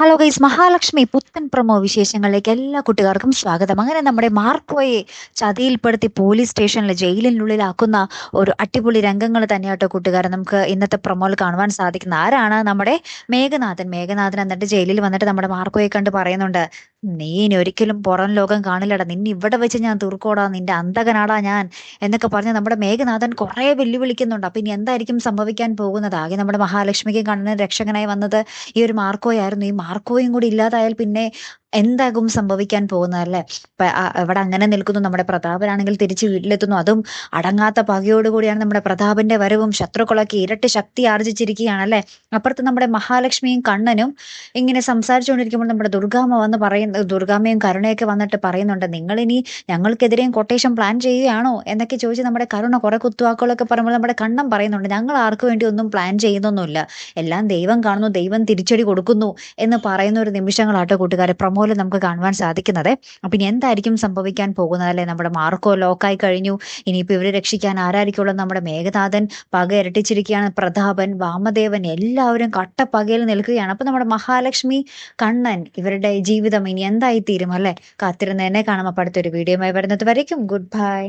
Hello guys Mahalakshmi പുത്തൻ promo വിശേഷങ്ങളിലേക്ക് എല്ലാ കുട്ടികാർക്കും സ്വാഗതം. അങ്ങനെ നമ്മുടെ മാർക്കോയെ ചതിയിൽപ്പെടുത്തി പോലീസ് സ്റ്റേഷനിൽ ജയിലിനുള്ളിലാക്കുന്ന ഒരു അടിപൊളി രംഗങ്ങൾ തന്നെയാട്ടോ കൂട്ടുകാരെ നമുക്ക് ഇന്നത്തെ പ്രമോയിൽ കാണുവാൻ സാധിക്കുന്ന ആരാണ് നമ്മുടെ മേഘനാഥൻ? മേഘനാഥൻ എന്നിട്ട് ജയിലിൽ വന്നിട്ട് നമ്മുടെ മാർക്കോയെ കണ്ട് പറയുന്നുണ്ട്. നീ ഇനി ഒരിക്കലും പുറം ലോകം കാണില്ലടാ. നിന്നെ ഇവിടെ വെച്ച് ഞാൻ തീർക്കോടാ നിന്റെ അന്തകനാടാ ഞാൻ എന്നൊക്കെ പറഞ്ഞ് നമ്മുടെ മേഘനാഥൻ കുറേ വെല്ലുവിളിക്കുന്നുണ്ട്. അപ്പൊ ഇനി എന്തായിരിക്കും സംഭവിക്കാൻ പോകുന്നത്? ആകെ നമ്മുടെ മഹാലക്ഷ്മിക്ക് കണ്ണിന് രക്ഷകനായി വന്നത് ഈ ഒരു മാർക്കോയായിരുന്നു. ഈ മാർക്കോയും കൂടി ഇല്ലാതായാൽ പിന്നെ എന്താകും സംഭവിക്കാൻ പോകുന്നത് അല്ലെ? അവിടെ അങ്ങനെ നിൽക്കുന്നു നമ്മുടെ പ്രതാപനാണെങ്കിൽ തിരിച്ച് വീട്ടിലെത്തുന്നു. അതും അടങ്ങാത്ത പകയോടുകൂടിയാണ് നമ്മുടെ പ്രതാപന്റെ വരവും ശത്രുക്കളൊക്കെ ഇരട്ടി ശക്തി ആർജിച്ചിരിക്കുകയാണ് അല്ലെ? അപ്പുറത്ത് നമ്മുടെ മഹാലക്ഷ്മിയും കണ്ണനും ഇങ്ങനെ സംസാരിച്ചുകൊണ്ടിരിക്കുമ്പോൾ നമ്മുടെ ദുർഗാമ്മ വന്ന് പറയുന്ന ദുർഗാമ്മയും കരുണയൊക്കെ വന്നിട്ട് പറയുന്നുണ്ട് നിങ്ങൾ ഇനി ഞങ്ങൾക്കെതിരെയും കൊട്ടേഷൻ പ്ലാൻ ചെയ്യുകയാണോ? എന്നൊക്കെ ചോദിച്ച് നമ്മുടെ കരുണ കുറെ കുത്തുവാക്കുകളൊക്കെ പറയുമ്പോൾ നമ്മുടെ കണ്ണം പറയുന്നുണ്ട് ഞങ്ങൾ ആർക്കു വേണ്ടി ഒന്നും പ്ലാൻ ചെയ്യുന്നൊന്നുമില്ല. എല്ലാം ദൈവം കാണുന്നു ദൈവം തിരിച്ചടി കൊടുക്കുന്നു എന്ന് പറയുന്ന ഒരു നിമിഷങ്ങളാട്ടോ കൂട്ടുകാരെ. പ്രമോ പോലെ നമുക്ക് കാണുവാൻ സാധിക്കുന്നത്. അപ്പൊ ഇനി എന്തായിരിക്കും സംഭവിക്കാൻ പോകുന്നത്? അല്ലെ? നമ്മുടെ മാർക്കോ ലോക്കായി കഴിഞ്ഞു. ഇനിയിപ്പോ ഇവരെ രക്ഷിക്കാൻ ആരായിരിക്കുള്ളത് നമ്മുടെ മേഘനാഥൻ പക ഇരട്ടിച്ചിരിക്കുകയാണ്. പ്രതാപൻ വാമദേവൻ എല്ലാവരും കട്ടപ്പകയിൽ നിൽക്കുകയാണ്. അപ്പൊ നമ്മുടെ മഹാലക്ഷ്മി കണ്ണൻ ഇവരുടെ ജീവിതം ഇനി എന്തായി തീരും അല്ലെ? കാത്തിരുന്ന് എന്നെ കാണാം. അപ്പൊ അടുത്തൊരു വീഡിയോയുമായി വരുന്നത് വരയ്ക്കും. Good bye